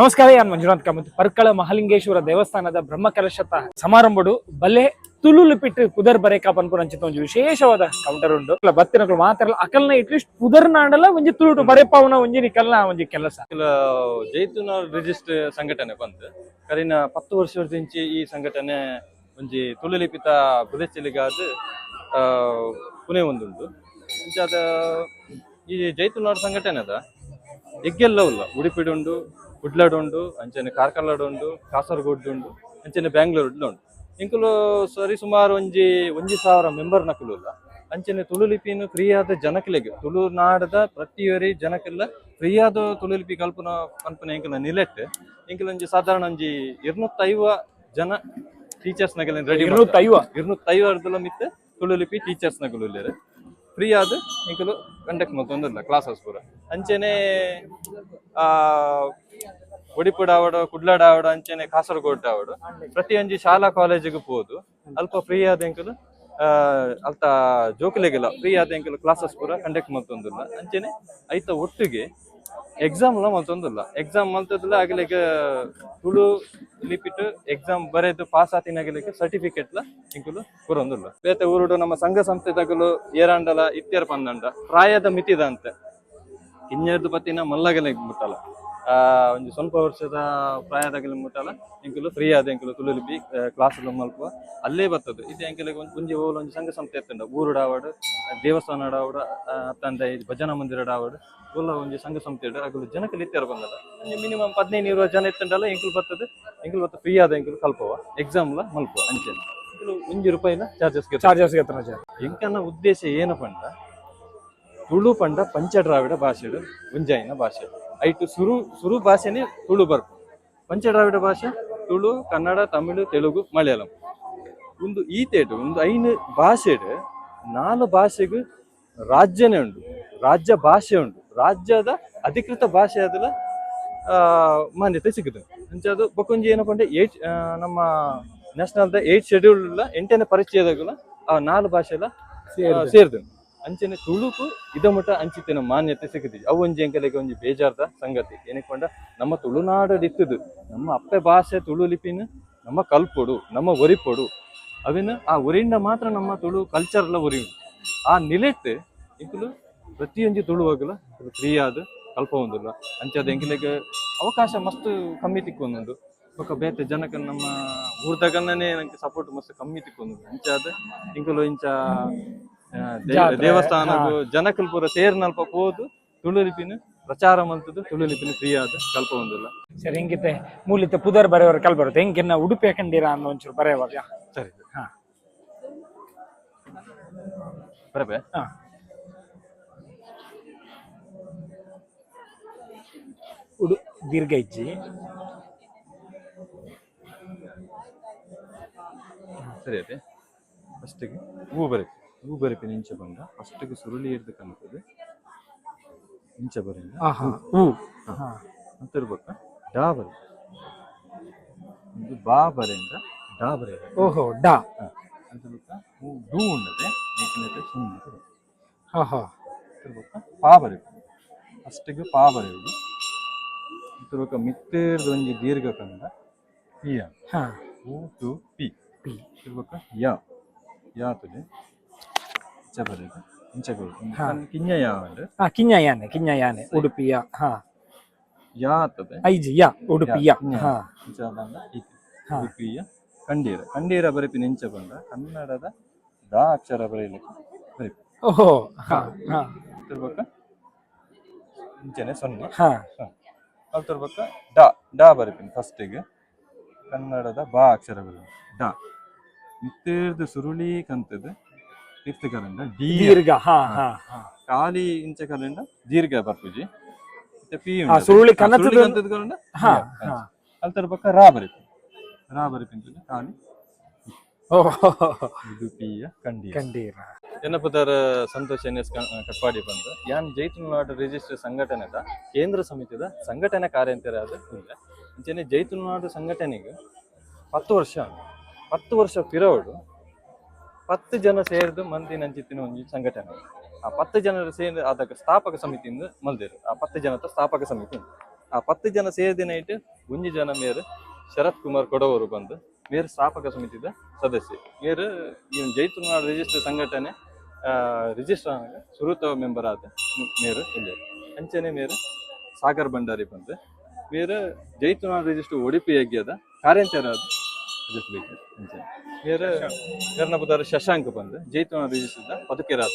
ನಮಸ್ಕಾರ, ಯಾನ್ ಮಂಜುನಾಥ್ ಕಾಮತ್. ಪರ್ಕಳ ಮಹಾಲಿಂಗೇಶ್ವರ ದೇವಸ್ಥಾನದ ಬ್ರಹ್ಮಕಲಶತ ಸಮಾರಂಭಡು ಬಲೆ ತುಲು ಪಿಟ್ಟು ಪುದರ್ ಬರೇಕ ಪನ್ಪುರ ಅಂಚಿತ ಒಂದು ವಿಶೇಷವಾದ ಕೌಂಟರ್ ಉಂಡು ಬತ್ತಿನ ಮಾತ್ರ ಅಕಲ್ನ ಇಟ್ಲಿಸ್ಟ್ ಪುದರ್ ನಾಡಲ್ಲ ಒಂಜಿ ತುಳುಟು ಬರೆಪವನ ಒಂಜಿ ಕಲ್ಲ ಒಂಜಿ ಕೆಲಸ. ಕೆಲ ಜೈತುನ ರಿಜಿಸ್ಟರ್ ಸಂಘಟನೆ ಬಂತು. ಕರಿನ ಪತ್ತು ವರ್ಷದಿಂಚಿ ಈ ಸಂಘಟನೆ ಒಂಜಿ ತುಳುಲಿಪಿತ ಪ್ರದೇಶಲಿಗಾದ ಪುಣೆ ಒಂದುಂಡು ಅಂಚಾದ ಈ ಸಂಘಟನೆ ಅದ. ಎಗ್ಗೆಲ್ಲ ಉಲ್ಲ ಉಡುಪಿಡು ಉಂಡು ಕುಡ್ಲಾಡ್ ಉಂಡು ಅಂಚನೆ ಕಾರ್ಕಳಡ್ ಉಂಡು ಕಾಸರಗೋಡ್ ಉಂಡು ಅಂಚನೆ ಬ್ಯಾಂಗ್ಳೂರ್ ಉಂಡು ಇಂಕುಲು ಸರಿ ಸುಮಾರು ಒಂಜಿ ಒಂಜಿ ಸಾವಿರ ಮೆಂಬರ್ ನಕುಲುಲ್ಲ ಅಂಚನೆ ತುಳುಲಿಪಿನ ಫ್ರೀಯಾದ ಜನಕಲೆಗೆ ತುಳುನಾಡದ ಪ್ರತಿಯೊರಿ ಜನಕಲ್ಲ ಫ್ರೀಯಾದ ತುಳುಲಿಪಿ ಕಲ್ಪನ ಕಲ್ಪನೆ ಇಂಕಲ ನಿಲೆಟ್ ಇಂಕಲ ಒಂಜಿ ಸಾಧಾರಣ ಒಂಜಿ ಇರ್ನೂತ್ತೈವ ಜನ ಟೀಚರ್ಸ್ ನಗಲ ರೆಡಿ ಇರ್ನೂತ್ತೈವ? ಇರ್ನೂತ್ತೈವರ್ದಲ ಮಿತ್ತೆ ತುಳುಲಿಪಿ ಟೀಚರ್ಸ್ ನಗಲು ಇಲ್ಲೇರೆ ಫ್ರೀ ಆದ್ ಇಂಕಲು ಕಂಡಕ್ಟ್ ಮಲ್ತೊಂದಿಲ್ಲ ಕ್ಲಾಸಸ್ ಪೂರ. ಅಂಚೆನೆ ಆ ಒಡಿಪುಡ ಆವಡ ಕುಡ್ಲಾಡ ಆವಡ ಅಂಚೆನೆ ಕಾಸರಗೋಡ್ ಆವಡ ಪ್ರತಿಯೊಂದು ಶಾಲಾ ಕಾಲೇಜಿಗೆ ಪೋದು ಅಲ್ಪ ಫ್ರೀ ಆದ ಆ, ಅಲ್ತ ಜೋಕುಲೆಗೆಲ್ಲ ಫ್ರೀ ಆದ ಎಂಕಲು ಕ್ಲಾಸಸ್ ಪೂರ ಕಂಡಕ್ಟ್ ಮಲ್ತೊಂದಿಲ್ಲ ಅಂಚೆನೆ ಐತ ಒಟ್ಟಿಗೆ ಎಕ್ಸಾಮ್ ಲ ಮಲ್ತೊಂದಿಲ್ಲ ಎಕ್ಸಾಮ್ ಮಲ್ತದಿಲ್ಲ ಆಗಲಿಕ್ಕೆ ತುಳು ಲಿಪಿಟ್ ಎಕ್ಸಾಮ್ ಬರೆದು ಪಾಸ್ ಆತಿನಾಗಲಿಕ್ಕೆ ಸರ್ಟಿಫಿಕೇಟ್ ಲ ಇಂಕುಲು ಕೊರೊಂದಿಲ್ಲ ಬೇತೆ ಊರುಡು ನಮ್ಮ ಸಂಘ ಸಂಸ್ಥೆ ತಗಲು ಏರಾಂಡಲ ಇತ್ಯರ್ ಪಂದಂಡ ಪ್ರಾಯದ ಮಿತಿದಂತೆ. ಇನ್ನೆರಡು ಪತ್ತಿನ ಮಲ್ಲಗಲೆ ಮುಟ್ಟಲ್ಲ ಆ ಒಂದು ಸ್ವಲ್ಪ ವರ್ಷದ ಪ್ರಾಯದಾಗಲಿ ಮುಟ್ಟಲ್ಲ ಎಂಕುಲು ಫ್ರೀ ಆದ ಎಂಕುಲು ತುಳುಲಿಪಿ ಕ್ಲಾಸ್ ಮಲ್ಪುವ. ಅಲ್ಲೇ ಬರ್ತದೆ. ಇದು ಎಂಕಲಿಗೆ ಒಂದು ಒಂಜಿ ಓಲ್ ಒಂದು ಸಂಘ ಸಂಸ್ಥೆ ಎತ್ತುಂಡು ಊರು ಆವಡು ದೇವಸ್ಥಾನ ತಂದೆ ಭಜನಾ ಮಂದಿರ ಆವಡು ಎಲ್ಲ ಒಂಜಿ ಸಂಘ ಸಂಸ್ಥೆ ಇಡ ಅಗಲು ಜನಕ್ಕೆ ಇತ್ಯಾರ ಬಂದದ. ಮಿನಿಮಮ್ ಹದಿನೈದು ಇರುವತ್ತು ಜನ ಇತ್ತಂಡಲ್ಲ ಎಂಕುಲು ಬರ್ತದೆ. ಎಂಕುಲು ಬರ್ತದೆ ಫ್ರೀ ಆದ ಎಂಕುಲು ಕಲ್ಪವ. ಎಕ್ಸಾಮ್ಲ ಲ ಮಲ್ಪುವ ಅಂಚೆ. ಒಂಜಿ ರೂಪಾಯಿನ ಚಾರ್ಜಸ್ ಚಾರ್ಜಸ್ ಎಂಕನ ಉದ್ದೇಶ ಏನು ಪಂಡ ತುಳು ಪಂಡ ಪಂಚ ಡ್ರಾವಿಡ ಭಾಷೆಡು ಉಂಜಾಯಿನ ಭಾಷೆ. ಐಟು ಸುರು ಸುರು ಭಾಷೆನೇ ತುಳು ಬರ್ಪು ಪಂಚದ್ರಾವಿಡ ಭಾಷೆ? ತುಳು ಕನ್ನಡ ತಮಿಳು ತೆಲುಗು ಮಲಯಾಳಂ. ಒಂದು ಈತೇಟು ಒಂದು ಐನು ಭಾಷೆಡು ನಾಲ್ಕು ಭಾಷೆಗೂ ರಾಜ್ಯನೇ ಉಂಟು ರಾಜ್ಯ ಭಾಷೆ ಉಂಟು. ರಾಜ್ಯದ ಅಧಿಕೃತ ಭಾಷೆ ಅದಲ್ಲ ಆ, ಮಾನ್ಯತೆ ಸಿಗುತ್ತೆ ಅಂಚದು ಬೊಕೊಂಜಿ ಏನಪ್ಪ ಅಂದ್ರೆ ಏಟ್ ನಮ್ಮ ನ್ಯಾಷನಲ್ದ ಏಟ್ ಶೆಡ್ಯೂಲ್ ಎಂಟನೇ ಪರಿಚಯದಾಗಲ್ಲ ಆ ನಾಲ್ಕು ಭಾಷೆ ಎಲ್ಲ ಸೇರ್ದು. ಅಂಚನೆ ತುಳುಕು ಇದ ಮಟ್ಟ ಅಂಚಿತ್ತಿನ ಮಾನ್ಯತೆ ಸಿಗುದಿಲ್ಲ ಅವು ಒಂಜಿ ಎಂಕಲೆಗೆ ಒಂಜಿ ಬೇಜಾರ್ದ ಸಂಗತಿ. ಏನಕ್ಕೊಂಡ ನಮ್ಮ ತುಳುನಾಡು ಇತ್ತದು ನಮ್ಮ ಅಪ್ಪೆ ಭಾಷೆ ತುಳು ಲಿಪಿನ ನಮ್ಮ ಕಲ್ಪೊಡು, ನಮ್ಮ ಒರಿಪೊಡು. ಅವಿನ ಆ ಒರಿಂದ ಮಾತ್ರ ನಮ್ಮ ತುಳು ಕಲ್ಚರ್ಲ ಒರಿ ಆ ನಿಲೆಟ್ ಇಂಕಲು ಪ್ರತಿಯೊಂದು ತುಳುವಾಗಲ ಫ್ರೀ ಆದ ಕಲ್ಪ ಒಂದಿಲ್ಲ. ಅಂಚಾದ ಎಂಕಿಲೆಗೆ ಅವಕಾಶ ಮಸ್ತ್ ಕಮ್ಮಿ ತಿಕ್ಕೊಂದು ಬೊಕ ಬೇತೆ ಜನಕ್ಕೆ ನಮ್ಮ ಊರ್ದಾಗನೇ ನನಗೆ ಸಪೋರ್ಟ್ ಮಸ್ತ್ ಕಮ್ಮಿ ತಿಕ್ಕೊಂದು ಅಂಚಾದ ಇಂಕಲು ಇಂಚ ದೇವಸ್ಥಾನಗೂ ಜನಕಲ್ ಪೂರ ಸೇರ್ನಲ್ಪ ಹೋದು ತುಳುಲಿಪಿನ ಪ್ರಚಾರ ಮಂತದ್ದು ತುಳುಲಿಪಿನ ಫ್ರೀ ಆದ ಕಲ್ಪ ಒಂದಿಲ್ಲ. ಸರಿ ಹಿಂಗಿತ್ತೆ ಮೂಲಿತ ಪುದರ್ ಬರೆಯವರ ಕಲ್ ಬರುತ್ತೆ. ಹೆಂಗಿನ್ನ ಉಡುಪಿ ಹಾಕೊಂಡಿರ ಅನ್ನೋ ಒಂಚೂರು ಬರೆಯುವಾಗ? ಸರಿ. ಹಾ. ಬರಬೇ. ಹಾ. ಉಡು ದೀರ್ಘ ಇಜ್ಜಿ ಸರಿ ಅದೇ ಫಸ್ಟಿಗೆ ಹೂ ಬರೀತಿ ಹೂ ಬರೀಪಿನ ಇಂಚ ಬಂದ. ಫಸ್ಟಿಗೆ ಸುರುಳಿ ಹಿಡ್ದು ಕನ್ತದೆ ಇಂಚ ಬರಿಂದ. ಆಹಾ. ಹೂ. ಅಂತ ಇರ್ಬೇಕ ಡಾ ಬರಿ ಇದು ಬಾ ಬರೆಯಿಂದ ಡಾ ಬರೆಯ ಓಹೋ ಡಾ. ಅಂತ ಇರ್ಬೇಕ ಹೂ ಡೂ ಉಂಡದೆ ಏಕನತೆ ಸುಮ್ಮನೆ ಹಾ ಹಾಂ. ಇರ್ಬೇಕ ಪಾ ಬರೆ ಫಸ್ಟಿಗೆ ಪಾ ಬರೆಯುವುದು. ಇರ್ಬೇಕ ಮಿತ್ತೇರ್ದು ಒಂಜಿ ದೀರ್ಘ ಕಂದ ಹಾ. ಹೂ ಟು ಪಿ. ಪಿ. ಇರ್ಬೇಕ ಯಾ. ಯಾ ತುಲೆ. ಚಪರೇಗ ಇಂಚಗೋಡು ಕಿಂಜ ಯಾ ಅಂದ್ರೆ? ಹಾ ಕಿಂಜ ಯಾನೆ ಕಿಂಜ ಯಾನೆ ಉಡುಪಿಯ ಹಾ. ಯಾ ಆಗ್ತದೆ? ಐಜಿ ಯಾ ಉಡುಪಿಯ ಹಾ. ಇಂಚ ಬಂದ ಉಡುಪಿಯ ಕಂಡೀರ ಕಂಡೀರ ಬರೆಪಿನ ಇಂಚ ಬಂದ. ಕನ್ನಡದ ದಾ ಅಕ್ಷರ ಬರೆಯಲಿಕ್ಕೆ ಬರೆಪಿ ಓಹೋ ಹಾ ಹಾ. ತಿರ್ಬೇಕ? ಇಂಚನೆ ಸೊನ್ನೆ. ಹಾ. ಅಲ್ಲಿ ತರ್ಬೇಕ? ಡಾ. ಡಾ ಬರೆಪಿನ ಫಸ್ಟಿಗೆ. ಕನ್ನಡದ ಬಾ ಅಕ್ಷರ ಬರೆಯ ಡಾ. ಮಿತ್ತೇರ್ದು ಸುರುಳಿ ಕಂತದೆ. ತೀರ್ಥ ಕಲಿಂದ ಡಿ ದೀರ್ಘ ಹಾ ಹಾ ಖಾಲಿ ಇಂಚ ಕಲಿಂದ ದೀರ್ಘ ಬರ್ಪುಜಿ ಮತ್ತೆ ಪಿ ಹಾ, ಸುರುಳಿ ಕಂತದ ಕಲಿಂದ ಹಾ ಹಾ. ಪಕ್ಕ ರಾ ಬರೀತಿ ರಾ ಬರೀತಿ ಖಾಲಿ. ಓಹೋ. ಉಡುಪಿಯ ಕಂಡೀರ. ಕಂಡೀರ. ಜನಪದರ ಸಂತೋಷ ಎನ್ ಎಸ್ ಕಟ್ಪಾಡಿ ಬಂದು ಯಾನ್ ಜೈತುನಾಡು ರಿಜಿಸ್ಟರ್ ಸಂಘಟನೆದ ಕೇಂದ್ರ ಸಮಿತಿದ ಸಂಘಟನೆ ಕಾರ್ಯಂತರ ಅದು ಇಲ್ಲ. ಅಂಚನೆ ಜೈತುನಾಡು ಸಂಘಟನೆಗೆ ಹತ್ತು ವರ್ಷ ಹತ್ತು ವರ್ಷ ಪಿರವಡು ಪತ್ತು ಜನ ಸೇರಿದು ಮಂದಿ ನಂಚಿತ್ತಿನ ಒಂದು ಸಂಘಟನೆ. ಆ ಪತ್ತು ಜನರು ಸೇರಿ ಅದಕ್ಕೆ ಸ್ಥಾಪಕ ಸಮಿತಿಯಿಂದ ಮಲ್ದಿರು ಆ ಪತ್ತು ಜನದ ಸ್ಥಾಪಕ ಸಮಿತಿ ಆ ಪತ್ತು ಜನ ಸೇರಿದಿನ ಇಟ್ಟು ಒಂಜಿ ಜನ ಮೇರು ಶರತ್ ಕುಮಾರ್ ಕೊಡವರು ಬಂದು ಮೇರು ಸ್ಥಾಪಕ ಸಮಿತಿದ ಸದಸ್ಯ. ಮೇರು ಈ ಜೈತುನಾಡ್ ರಿಜಿಸ್ಟರ್ ಸಂಘಟನೆ ರಿಜಿಸ್ಟರ್ ಸುರುತ ಮೆಂಬರ್ ಆದ ಮೇರು ಇಲ್ಲಿ. ಅಂಚನೆ ಮೇರು ಸಾಗರ್ ಭಂಡಾರಿ ಬಂದು ಮೇರು ಜೈತುನಾಡ್ ರಿಜಿಸ್ಟರ್ ಒಡಿಪಿ ಯಜ್ಞದ ಕಾರ್ಯಾಂಚರ ಬೇಕು ಅಂಚನೆ. ಕರ್ನಪುರ ಶಶಾಂಕ್ ಬಂದು ಜೈತವನ ರಚಿಸಿದ ಪದಕೇರಾದ